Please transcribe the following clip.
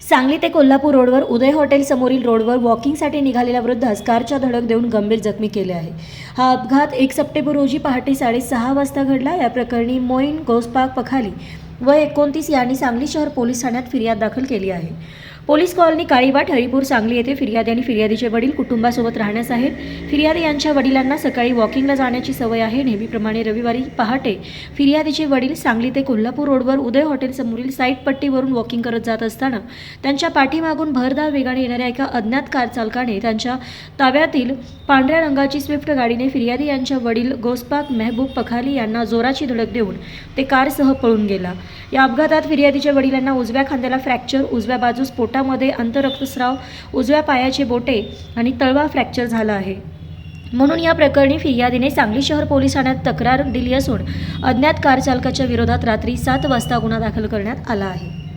सांगली ते कोल्हापूर रोडवर उदय हॉटेल समोरील रोडवर वॉकिंगसाठी निघालेल्या वृद्धास कारच्या धडक देऊन गंभीर जखमी केले आहे. हा अपघात एक सप्टेंबर रोजी पहाटे साडेसहा वाजता घडला. या प्रकरणी मोईन गोसपाक पखाली व एकोणतीस यांनी सांगली शहर पोलीस ठाण्यात फिर्याद दाखल केली आहे. पोलीस कॉलनी काळीवाट हरिपूर सांगली येथे फिर्यादी आणि फिर्यादीचे वडील कुटुंबासोबत राहण्यास आहेत. फिर्यादी यांच्या वडिलांना सकाळी वॉकिंगला जाण्याची सवय आहे. नेहमीप्रमाणे रविवारी पहाटे फिर्यादीचे वडील सांगली ते कोल्हापूर रोडवर उदय हॉटेल समोरील पट्टीवरून वॉकिंग करत जात असताना त्यांच्या पाठीमागून भरधाव वेगाने येणाऱ्या एका अज्ञात कार चालकाने त्यांच्या ताब्यातील पांढऱ्या रंगाची स्विफ्ट गाडीने फिर्यादी यांच्या वडील गोस्पाक मेहबूब पखाली यांना जोराची धडक देऊन ते कारसह पळून गेला. या अपघातात फिर्यादीच्या वडिलांना उजव्या खांद्याला फ्रॅक्चर उजव्या बाजूस पोटा हातामध्ये अंतरक्तस्राव उजव्या पायाचे बोटे आणि तळवा फ्रॅक्चर झाला आहे. म्हणून या प्रकरणी फिर्यादीने सांगली शहर पोलीस ठाण्यात तक्रार दिली असून अज्ञात कार चालकाच्या विरोधात रात्री सात वाजता गुन्हा दाखल करण्यात आला आहे.